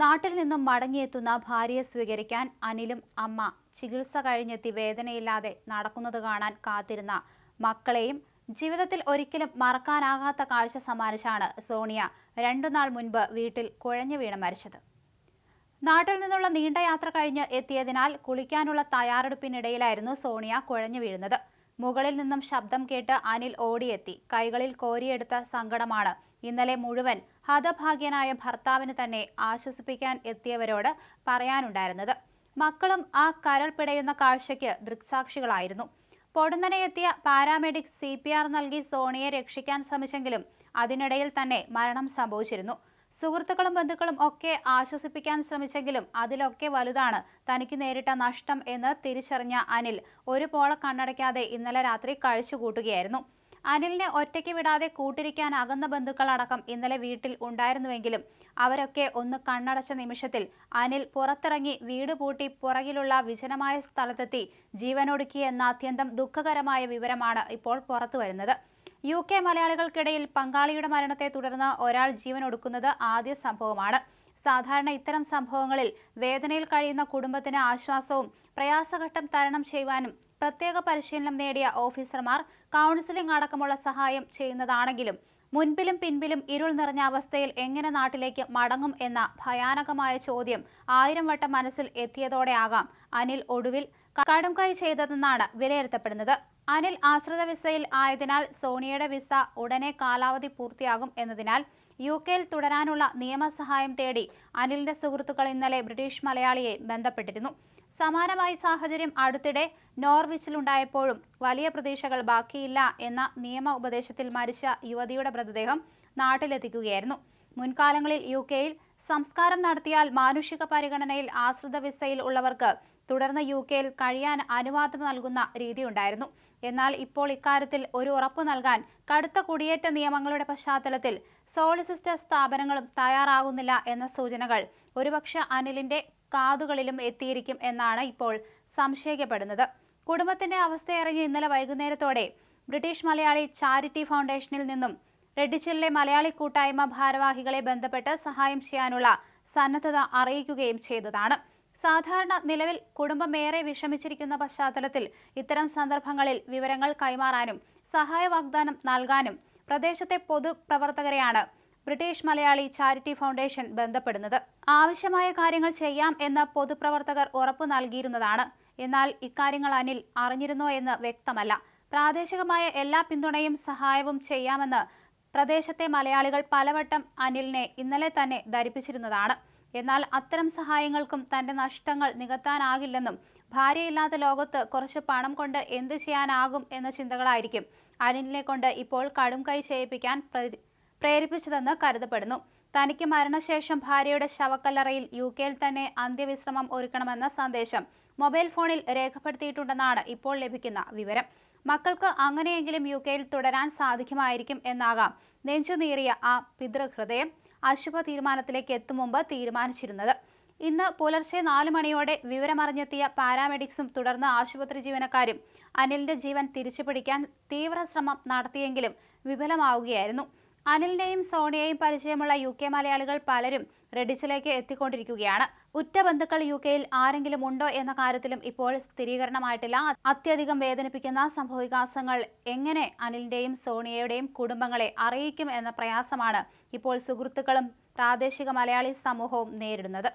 നാട്ടിൽ നിന്നും മടങ്ങിയെത്തുന്ന ഭാര്യയെ സ്വീകരിക്കാൻ അനിലും അമ്മ ചികിത്സ കഴിഞ്ഞെത്തി വേദനയില്ലാതെ നടക്കുന്നത് കാണാൻ കാത്തിരുന്ന മക്കളെയും ജീവിതത്തിൽ ഒരിക്കലും മറക്കാനാകാത്ത കാഴ്ച സമ്മാനിച്ചാണ് സോണിയ രണ്ടു നാൾ മുൻപ് വീട്ടിൽ കുഴഞ്ഞു വീണ് മരിച്ചത്. നാട്ടിൽ നിന്നുള്ള നീണ്ട യാത്ര കഴിഞ്ഞ് എത്തിയതിനാൽ കുളിക്കാനുള്ള തയ്യാറെടുപ്പിനിടയിലായിരുന്നു സോണിയ കുഴഞ്ഞു വീഴുന്നത്. മുകളിൽ നിന്നും ശബ്ദം കേട്ട് അനിൽ ഓടിയെത്തി. കൈകളിൽ കോരിയെടുത്ത സങ്കടമാണ്. ഇന്നലെ മുഴുവൻ ഹതഭാഗ്യനായ ഭർത്താവിന് തന്നെ ആശ്വസിപ്പിക്കാൻ എത്തിയവരോട് പറയാനുണ്ടായിരുന്നത്. മക്കളും ആ കരൾ പിടയുന്ന കാഴ്ചയ്ക്ക് ദൃക്സാക്ഷികളായിരുന്നു. പൊടുന്നനെ എത്തിയ പാരാമെഡിക് സി പി ആർ നൽകി സോണിയെ രക്ഷിക്കാൻ ശ്രമിച്ചെങ്കിലും അതിനിടയിൽ തന്നെ മരണം സംഭവിച്ചിരുന്നു. സുഹൃത്തുക്കളും ബന്ധുക്കളും ഒക്കെ ആശ്വസിപ്പിക്കാൻ ശ്രമിച്ചെങ്കിലും അതിലൊക്കെ വലുതാണ്. തനിക്ക് നേരിട്ട നഷ്ടം എന്ന് തിരിച്ചറിഞ്ഞ അനിൽ ഒരു പോള കണ്ണടയ്ക്കാതെ ഇന്നലെ രാത്രി കഴിച്ചുകൂട്ടുകയായിരുന്നു. അനിലിനെ ഒറ്റയ്ക്ക് വിടാതെ കൂട്ടിരിക്കാൻ അകന്ന ബന്ധുക്കളടക്കം ഇന്നലെ വീട്ടിൽ ഉണ്ടായിരുന്നുവെങ്കിലും അവരൊക്കെ ഒന്ന് കണ്ണടച്ച നിമിഷത്തിൽ അനിൽ പുറത്തിറങ്ങി വീട് പൂട്ടി പുറകിലുള്ള വിജനമായ സ്ഥലത്തെത്തി ജീവനൊടുക്കിയെന്ന അത്യന്തം ദുഃഖകരമായ വിവരമാണ് ഇപ്പോൾ പുറത്തുവരുന്നത്. യു കെ മലയാളികൾക്കിടയിൽ പങ്കാളിയുടെ മരണത്തെ തുടർന്ന് ഒരാൾ ജീവൻ ഒടുക്കുന്നത് ആദ്യ സംഭവമാണ്. സാധാരണ ഇത്തരം സംഭവങ്ങളിൽ വേദനയിൽ കഴിയുന്ന കുടുംബത്തിന് ആശ്വാസവും പ്രയാസഘട്ടം തരണം ചെയ്യുവാനും പ്രത്യേക പരിശീലനം നേടിയ ഓഫീസർമാർ കൗൺസിലിംഗ് അടക്കമുള്ള സഹായം ചെയ്യുന്നതാണെങ്കിലും മുൻപിലും പിൻപിലും ഇരുൾ നിറഞ്ഞ അവസ്ഥയിൽ എങ്ങനെ നാട്ടിലേക്ക് മടങ്ങും എന്ന ഭയാനകമായ ചോദ്യം ആയിരം വട്ടം മനസ്സിൽ എത്തിയതോടെയാകാം. അനിൽ ഒടുവിൽ കടും കൈ ചെയ്തതെന്നാണ് വിലയിരുത്തപ്പെടുന്നത്. അനിൽ ആശ്രിത വിസയിൽ ആയതിനാൽ സോണിയയുടെ വിസ ഉടനെ കാലാവധി പൂർത്തിയാകും എന്നതിനാൽ യു കെയിൽ തുടരാനുള്ള നിയമസഹായം തേടി അനിലിന്റെ സുഹൃത്തുക്കൾ ഇന്നലെ ബ്രിട്ടീഷ് മലയാളിയെ ബന്ധപ്പെട്ടിരുന്നു. സമാനമായ സാഹചര്യം അടുത്തിടെ നോർവിച്ചിലുണ്ടായപ്പോഴും വലിയ പ്രതീക്ഷകൾ ബാക്കിയില്ല എന്ന നിയമ ഉപദേശത്തിൽ മരിച്ച യുവതിയുടെ മൃതദേഹം നാട്ടിലെത്തിക്കുകയായിരുന്നു. മുൻകാലങ്ങളിൽ യു കെയിൽ സംസ്കാരം നടത്തിയാൽ മാനുഷിക പരിഗണനയിൽ ആശ്രിത വിസയിൽ ഉള്ളവർക്ക് തുടർന്ന് യു കെയിൽ കഴിയാൻ അനുവാദം നൽകുന്ന രീതിയുണ്ടായിരുന്നു. എന്നാൽ ഇപ്പോൾ ഇക്കാര്യത്തിൽ ഒരു ഉറപ്പ് നൽകാൻ കടുത്ത കുടിയേറ്റ നിയമങ്ങളുടെ പശ്ചാത്തലത്തിൽ സോളിസിസ്റ്റർ സ്ഥാപനങ്ങളും തയ്യാറാകുന്നില്ല എന്ന സൂചനകൾ ഒരുപക്ഷെ അനിലിന്റെ കാതുകളിലും എത്തിയിരിക്കും എന്നാണ് ഇപ്പോൾ സംശയിക്കപ്പെടുന്നത്. കുടുംബത്തിന്റെ അവസ്ഥയറിഞ്ഞ് ഇന്നലെ വൈകുന്നേരത്തോടെ ബ്രിട്ടീഷ് മലയാളി ചാരിറ്റി ഫൗണ്ടേഷനിൽ നിന്നും റെഡിച്ചിലെ മലയാളി കൂട്ടായ്മ ഭാരവാഹികളെ ബന്ധപ്പെട്ട് സഹായം ചെയ്യാനുള്ള സന്നദ്ധത അറിയിക്കുകയും ചെയ്തതാണ്. സാധാരണ നിലവിൽ കുടുംബം ഏറെ വിഷമിച്ചിരിക്കുന്ന പശ്ചാത്തലത്തിൽ ഇത്തരം സന്ദർഭങ്ങളിൽ വിവരങ്ങൾ കൈമാറാനും സഹായ വാഗ്ദാനം നൽകാനും പ്രദേശത്തെ പൊതുപ്രവർത്തകരെയാണ് ബ്രിട്ടീഷ് മലയാളി ചാരിറ്റി ഫൗണ്ടേഷൻ ബന്ധപ്പെടുന്നത്. ആവശ്യമായ കാര്യങ്ങൾ ചെയ്യാം എന്ന് പൊതുപ്രവർത്തകർ ഉറപ്പു നൽകിയിരുന്നതാണ്. എന്നാൽ ഇക്കാര്യങ്ങൾ അനിൽ അറിഞ്ഞിരുന്നോ എന്ന് വ്യക്തമല്ല. പ്രാദേശികമായ എല്ലാ പിന്തുണയും സഹായവും ചെയ്യാമെന്ന് പ്രദേശത്തെ മലയാളികൾ പലവട്ടം അനിലിനെ ഇന്നലെ തന്നെ ധരിപ്പിച്ചിരുന്നതാണ്. എന്നാൽ അത്തരം സഹായങ്ങൾക്കും തന്റെ നഷ്ടങ്ങൾ നികത്താനാകില്ലെന്നും ഭാര്യയില്ലാത്ത ലോകത്ത് കുറച്ച് പണം കൊണ്ട് എന്ത് ചെയ്യാനാകും എന്ന ചിന്തകളായിരിക്കും അനിലിനെ കൊണ്ട് ഇപ്പോൾ കടും കൈ ചെയ്യിപ്പിക്കാൻ പ്രേരിപ്പിച്ചതെന്ന് കരുതപ്പെടുന്നു. തനിക്ക് മരണശേഷം ഭാര്യയുടെ ശവക്കല്ലറയിൽ യു കെയിൽ തന്നെ അന്ത്യവിശ്രമം ഒരുക്കണമെന്ന സന്ദേശം മൊബൈൽ ഫോണിൽ രേഖപ്പെടുത്തിയിട്ടുണ്ടെന്നാണ് ഇപ്പോൾ ലഭിക്കുന്ന വിവരം. മക്കൾക്ക് അങ്ങനെയെങ്കിലും യു കെയിൽ തുടരാൻ സാധിക്കുമായിരിക്കും എന്നാകാം നെഞ്ചുനീറിയ ആ പിതൃഹൃദയം. അശുഭ തീരുമാനത്തിലേക്ക് എത്തും മുമ്പ് തീരുമാനിച്ചിരുന്നത്. ഇന്ന് പുലർച്ചെ നാല് മണിയോടെ വിവരമറിഞ്ഞെത്തിയ പാരാമെഡിക്സും തുടർന്ന് ആശുപത്രി ജീവനക്കാരും അനിലിന്റെ ജീവൻ തിരിച്ചുപിടിക്കാൻ തീവ്ര ശ്രമം നടത്തിയെങ്കിലും വിഫലമാവുകയായിരുന്നു. അനിലിന്റെയും സോണിയയും പരിചയമുള്ള യു കെ മലയാളികൾ പലരും റെഡിസിലേക്ക് എത്തിക്കൊണ്ടിരിക്കുകയാണ്. ഉറ്റ ബന്ധുക്കൾ യു കെയിൽ ആരെങ്കിലും ഉണ്ടോ എന്ന കാര്യത്തിലും ഇപ്പോൾ സ്ഥിരീകരണമായിട്ടില്ല. അത്യധികം വേദനിപ്പിക്കുന്ന സംഭവവികാസങ്ങൾ എങ്ങനെ അനിലിന്റെയും സോണിയയുടെയും കുടുംബങ്ങളെ അറിയിക്കും എന്ന പ്രയാസമാണ് ഇപ്പോൾ സുഹൃത്തുക്കളും പ്രാദേശിക മലയാളി സമൂഹവും നേരിടുന്നത്.